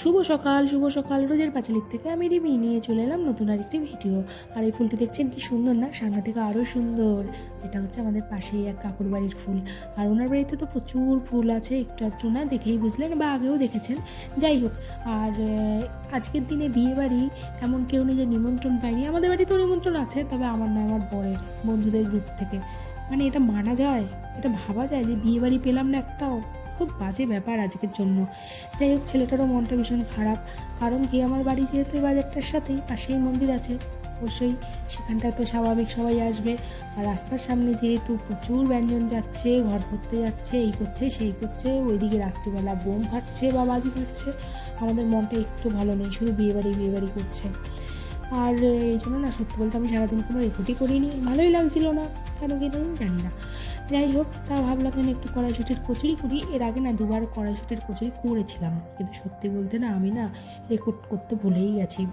শুভ সকাল শুভ সকাল, রোজের পাঁচালির থেকে আমি রিমি নিয়ে চলে এলাম নতুন আরেকটি ভিডিও আর এই ফুলটি দেখছেন কি সুন্দর না? সামনে থেকে আরও সুন্দর। এটা হচ্ছে আমাদের পাশেই এক কাকুর বাড়ির ফুল। আর ওনার বাড়িতে তো প্রচুর ফুল আছে, একটু একটু না দেখেই বুঝলেন বা আগেও দেখেছেন। যাই হোক, আর আজকের দিনে বিয়ে বাড়ি এমন কেউ যে নিমন্ত্রণ পায়নি। আমাদের বাড়িতেও নিমন্ত্রণ আছে, তবে আমার না, আমার বরের বন্ধুদের গ্রুপ থেকে। মানে এটা মানা যায়? এটা ভাবা যায় যে বিয়ে বাড়ি পেলাম না একটাও? খুব বাজে ব্যাপার আজকের জন্য। যাই হোক, ছেলেটারও মনটা ভীষণ খারাপ। কারণ কি, আমার বাড়ি যেহেতু এই বাজারটার সাথেই পাশেই মন্দির আছে। অবশ্যই সেখানটা তো স্বাভাবিক সবাই আসবে। আর রাস্তার সামনে যেহেতু প্রচুর ব্যঞ্জন যাচ্ছে, ঘর করতে যাচ্ছে, এই করছে, সেই করছে, ওইদিকে রাত্রিবেলা বোম ফাটছে বা বাজি ফাটছে। আমাদের মনটা একটু ভালো নেই, শুধু বিয়েবাড়ি বিয়েবাড়ি করছে। আর এই জন্য না, সত্যি বলতে আমি সারাদিন কোনো রেকর্ডই করিনি। ভালোই লাগছিল না, কেন কি আমি জানি না। যাই হোক, তা ভাবলাম যেন একটু কড়াইশুটির কচুরি করি। এর আগে না, দুবার কড়াইশুটির কচুরি করেছিলাম। কিন্তু সত্যি বলতে না, আমি না, রেকর্ড করতে ভুলেই গেছি।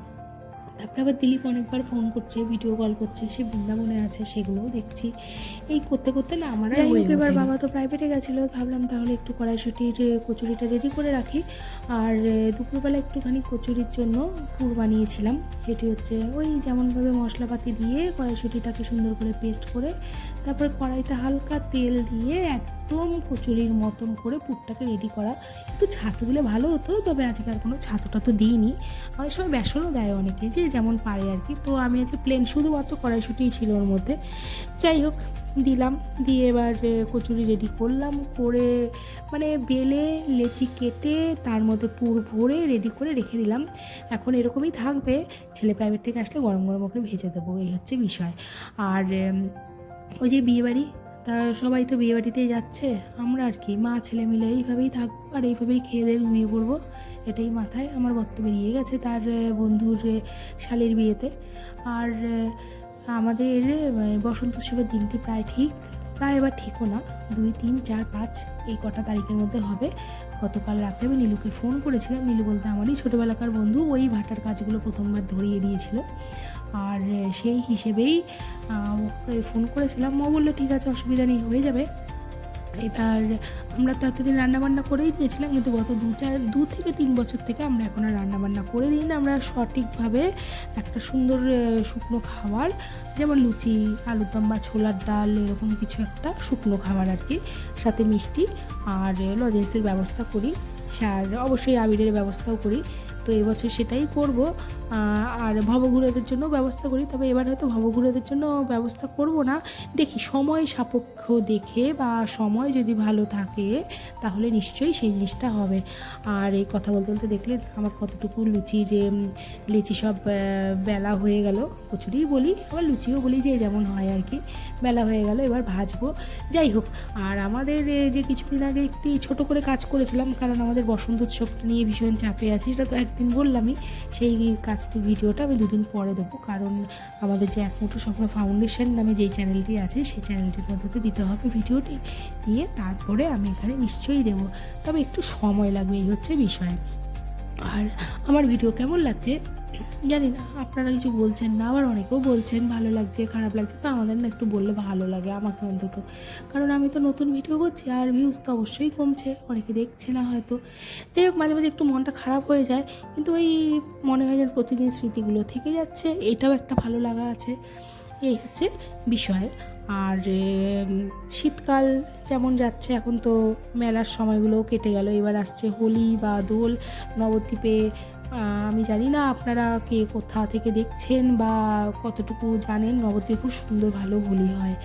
তারপরে আবার দিলীপ অনেকবার ফোন করছে ভিডিও কল করছে সে বৃন্দাবনে আছে সেগুলোও দেখছি। এই করতে করতে না আমার যাই হোক, এবার বাবা তো প্রাইভেটে গেছিল ভাবলাম তাহলে একটু কড়াইশুটির কচুরিটা রেডি করে রাখি। আর দুপুরবেলা একটুখানি কচুরির জন্য পুর বানিয়েছিলাম। সেটি হচ্ছে ওই যেমনভাবে মশলাপাতি দিয়ে কড়াইশুটিটাকে সুন্দর করে পেস্ট করে তারপরে কড়াইতে হালকা তেল দিয়ে একদম কচুরির মতন করে পুরটাকে রেডি করা। একটু ছাতু দিলে ভালো হতো, তবে আজকে আর কোনো ছাতুটা তো দিইনি। অনেক সময় বেসনও দেয় অনেকে, যে যেমন পারে আর কি। তো আমি আজকে প্লেন শুধুমাত্র কড়াইশুটিই ছিল ওর মধ্যে। যাই হোক, দিলাম, দিয়ে এবার কচুরি রেডি করলাম, করে মানে বেলে, লেচি কেটে, তার মধ্যে পুর ভরে রেডি করে রেখে দিলাম। এখন এরকমই থাকবে। ছেলে প্রাইভেট থেকে আসলে গরম গরম ওকে ভেজে দেবো, এই হচ্ছে বিষয়। আর ওই যে বিয়েবাড়ি তা সবাই তো বিয়েবাড়িতেই যাচ্ছে। আমরা আর কি, মা, ছেলে মিলে এইভাবেই থাকব আর এইভাবেই খেয়ে দিয়ে ঘুমিয়ে পড়ব। এটাই মাথায়। আমার বর্ত বেরিয়ে গেছে তার বন্ধুর শালির বিয়েতে। আর আমাদের বসন্ত উৎসবের দিনটি প্রায় ঠিক। প্রায় এবার ঠিকও না। দুই, তিন, চার, পাঁচ এই কটা তারিখের মধ্যে হবে। গতকাল রাতে আমি নীলুকে ফোন করেছিলাম। নীলু বলতে আমারই ছোটোবেলাকার বন্ধু। ওই ভাটার কাজগুলো প্রথমবার ধরিয়ে দিয়েছিল। আর সেই হিসেবেই ফোন করেছিলাম। ও বলল, ঠিক আছে, অসুবিধা নেই, হয়ে যাবে। এবার আমরা তো এতদিন রান্নাবান্না করেই দিয়েছিলাম, কিন্তু গত দু চার, দু থেকে তিন বছর থেকে আমরা এখন আর রান্নাবান্না করে দিই না। আমরা সঠিকভাবে একটা সুন্দর শুকনো খাবার, যেমন লুচি, আলুর দম বা ছোলার ডাল, এরকম কিছু একটা শুকনো খাবার আর কি, সাথে মিষ্টি আর লজেন্সের ব্যবস্থা করি। আর অবশ্যই আবিরের ব্যবস্থাও করি। তো এবছর সেটাই করব। আর ভবঘুরেদের জন্য ব্যবস্থা করি, তবে এবার হয়তো ভবঘুরেদের জন্য ব্যবস্থা করব না। দেখি, সময় সাপেক্ষ দেখে বা সময় যদি ভালো থাকে, তাহলে নিশ্চয়ই সেই জিনিসটা হবে। আর এই কথা বলতে বলতে দেখলেন, আমার কতটুকু লুচির লিচি সব বেলা হয়ে গেল, কচুরিই বলি, আবার লুচিও বলি যে যেমন হয় আর কি। বেলা হয়ে গেল, এবার ভাজবো। যাই হোক, আর আমাদের যে কিছুদিন আগে একটি ছোট করে কাজ করেছিলাম, কারণ আমাদের বসন্ত উৎসবটা নিয়ে ভীষণ চাপে আছি, সেটা তো একদিন বললামই, সেই কাজটি, ভিডিওটা আমি দুদিন পরে দেবো। কারণ আমাদের যে একমুঠো স্বপ্ন ফাউন্ডেশন নামে যেই চ্যানেলটি আছে, সেই চ্যানেলটির মধ্যে দিতে হবে ভিডিওটি দিয়ে তারপরে আমি এখানে নিশ্চয়ই দেবো। তবে একটু সময় লাগবে, এই হচ্ছে বিষয়। আর আমার ভিডিও কেমন লাগছে? জানি না, আপনারা কিছু বলছেন না, আবার অনেকেও বলছেন ভালো লাগছে, খারাপ লাগছে, তো আমাদের না একটু বললে ভালো লাগে আমাকে অন্তত। কারণ আমি তো নতুন ভিডিও করছি, আর ভিউজ তো অবশ্যই কমছে, অনেকে দেখছে না হয়তো। যাই হোক, মাঝে মাঝে একটু মনটা খারাপ হয়ে যায়, কিন্তু ওই মনে হয় যেন প্রতিদিন স্মৃতিগুলো থেকে যাচ্ছে, এটাও একটা ভালো লাগা আছে। এই হচ্ছে বিষয়, আর শীতকাল যেমন যাচ্ছে, এখন তো মেলার সময়গুলোও কেটে গেল, এবার আসছে হোলি বা দোল, নবদ্বীপে আমি জানি না আপনারা কে কোথা থেকে দেখছেন বা কতটুকু জানেন। নবদ্বীপ খুব সুন্দর ভালো হোলি হয়।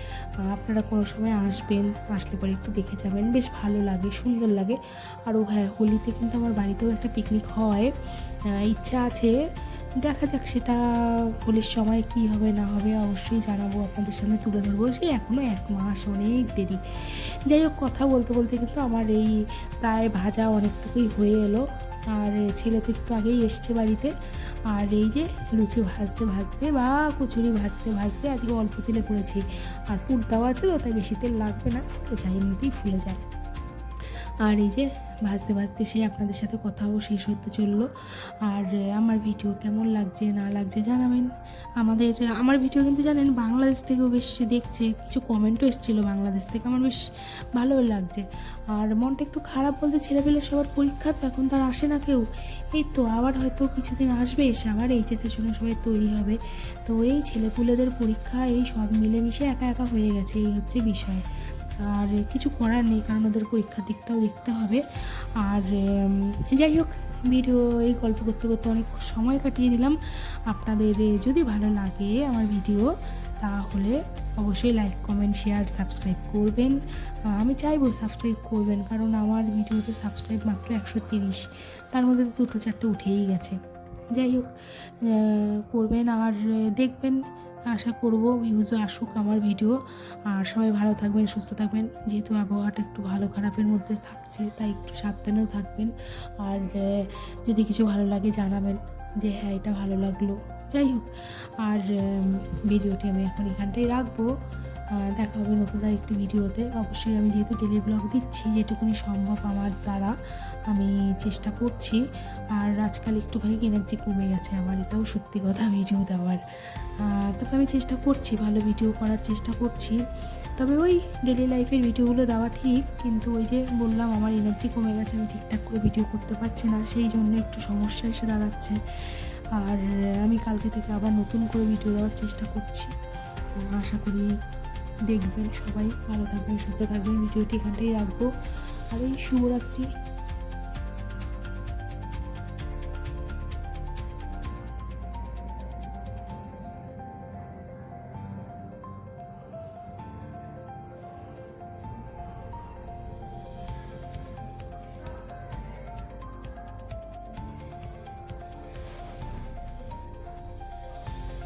আপনারা কোনো সময় আসবেন, আসলে পরে একটু দেখে যাবেন। বেশ ভালো লাগে, সুন্দর লাগে। আর ও হ্যাঁ হোলিতে কিন্তু আমার বাড়িতেও একটা পিকনিক হয়। ইচ্ছা আছে। দেখা যাক সেটা হোলির সময় কি হবে, না হবে, অবশ্যই জানাব আপনাদের সামনে, তুলে ধরবো। সেই এখনও এক মাস অনেক দেরি। যাই হোক, কথা বলতে বলতে কিন্তু আমার এই প্রায় ভাজা অনেকটুকুই হয়ে এলো। আর ছেলে তো একটু আগেই এসছে বাড়িতে। আর এই যে লুচি ভাজতে ভাজতে বা কচুরি ভাজতে ভাজতে আজকে অল্প তেলে করেছি। আর পুর দেওয়া আছে তো, তাই বেশি তেল লাগবে না ফুলে এমনিতেই ফুলে যায়। আর এই যে ভাজতে ভাজতে সে আপনাদের সাথে কথাও শেষ হতে চলল। আর আমার ভিডিও কেমন লাগছে, না লাগছে জানাবেন। আমাদের, আমার ভিডিও কিন্তু জানেন বাংলাদেশ থেকেও বেশ দেখছে, কিছু কমেন্টও এসেছিল বাংলাদেশ থেকে, আমার বেশ ভালো লাগছে। আর মনটা একটু খারাপ বলতে ছেলেপেলে সবার পরীক্ষা তো এখন তার আসে না কেউ। এই তো আবার হয়তো কিছুদিন আসবে, এসে আবার এইচএসের জন্য সবাই তৈরি হবে। তো এই ছেলেপুলেদের পরীক্ষা, এই সব মিলেমিশে একা একা হয়ে গেছে, এই হচ্ছে বিষয়। আর কিছু করার নেই, কারণ ওদের পরীক্ষার দিকটাও দেখতে হবে। আর যাই হোক ভিডিও এই গল্প করতে করতে অনেক সময় কাটিয়ে দিলাম। আপনাদের যদি ভালো লাগে আমার ভিডিও তাহলে অবশ্যই লাইক কমেন্ট শেয়ার সাবস্ক্রাইব করবেন। আমি চাইব সাবস্ক্রাইব করবেন, কারণ আমার ভিডিওতে সাবস্ক্রাইব মাত্র একশো তিরিশ। তার মধ্যে তো দুটো চারটে উঠেই গেছে। যাই হোক করবেন আর দেখবেন। আশা করব ভিউজও আসুক আমার ভিডিও আর সবাই ভালো থাকবেন, সুস্থ থাকবেন। যেহেতু আবহাওয়াটা একটু ভালো, খারাপের মধ্যে থাকছে, তাই একটু সাবধানেও থাকবেন। আর যদি কিছু ভালো লাগে জানাবেন যে হ্যাঁ এটা ভালো লাগল। যাই হোক, আর ভিডিওটি আমি এখন এখানটাই রাখব। দেখা হবে নতুন আর একটি ভিডিওতে। অবশ্যই আমি যেহেতু ডেলি ব্লগ দিচ্ছি, যেটুকুনি সম্ভব আমার দ্বারা আমি চেষ্টা করছি। আর আজকাল একটুখানি এনার্জি কমে গেছে আমার, এটাও সত্যি কথা ভিডিও দেওয়ার তবে আমি চেষ্টা করছি, ভালো ভিডিও করার চেষ্টা করছি। তবে ওই ডেলি লাইফের ভিডিওগুলো দেওয়া ঠিক, কিন্তু ওই যে বললাম আমার এনার্জি কমে গেছে, আমি ঠিকঠাক করে ভিডিও করতে পারছি না, সেই জন্য একটু সমস্যা এসে দাঁড়াচ্ছে। আর আমি কালকে থেকে আবার নতুন করে ভিডিও দেওয়ার চেষ্টা করছি। আশা করি দেখবেন সবাই ভালো থাকবেন সুস্থ থাকবেন। ভিডিওটি এখানটাই রাখব। আর এই শুভরাত্রি।